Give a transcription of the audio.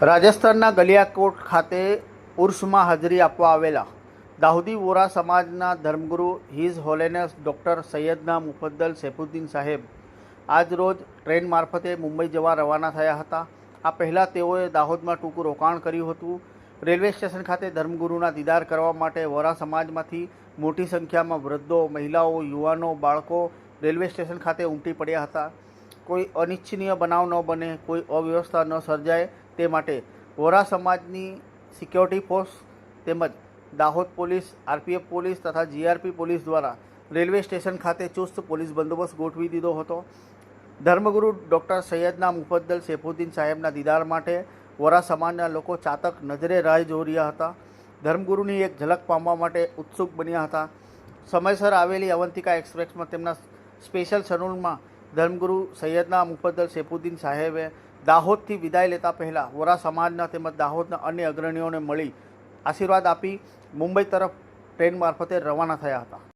રાજસ્થાનના ગલિયાકોટ ખાતે ઉર્સમાં હાજરી આપવા આવેલા દાઉદી વોરા સમાજના ધર્મગુરુ his holiness doctor Syedna Mufaddal Saifuddin Saheb આજરોજ ટ્રેન મારફતે મુંબઈ જવા રવાના થયા હતા. આ પહેલાં તેઓએ દાહોદમાં ટૂંકું રોકાણ કર્યું હતું. રેલવે સ્ટેશન ખાતે ધર્મગુરુના દીદાર કરવા માટે વોરા સમાજમાંથી મોટી સંખ્યામાં વૃદ્ધો, મહિલાઓ, યુવાનો, બાળકો રેલવે સ્ટેશન ખાતે ઉમટી પડ્યા હતા. કોઈ અનિચ્છનીય બનાવ ન બને, કોઈ અવ્યવસ્થા ન સર્જાય તે માટે વોરા સમાજની સિક્યોરિટી ફોર્સ તેમજ દાહોદ પોલીસ, આરપીએફ પોલીસ તથા જીઆરપી પોલીસ દ્વારા રેલવે સ્ટેશન ખાતે ચુસ્ત પોલીસ બંદોબસ્ત ગોઠવી દીધો હતો. ધર્મગુરુ ડૉક્ટર સૈયદના મુફદ્દલ સૈફુદ્દીન સાહેબના દીદાર માટે વોરા સમાજના લોકો ચાતક નજરે રાહ જોઈ રહ્યા હતા. ધર્મગુરુની એક ઝલક પામવા માટે ઉત્સુક બન્યા હતા. સમયસર આવેલી અવંતિકા એક્સપ્રેસમાં તેમના સ્પેશિયલ શરૂરમાં ધર્મગુરુ સૈયદના મુફદ્દલ સેફુદ્દીન સાહેબે દાહોદથી વિદાય લેતા પહેલાં વોરા સમાજના તેમજ દાહોદના અન્ય અગ્રણીઓને મળી આશીર્વાદ આપી મુંબઈ તરફ ટ્રેન મારફતે રવાના થયા હતા.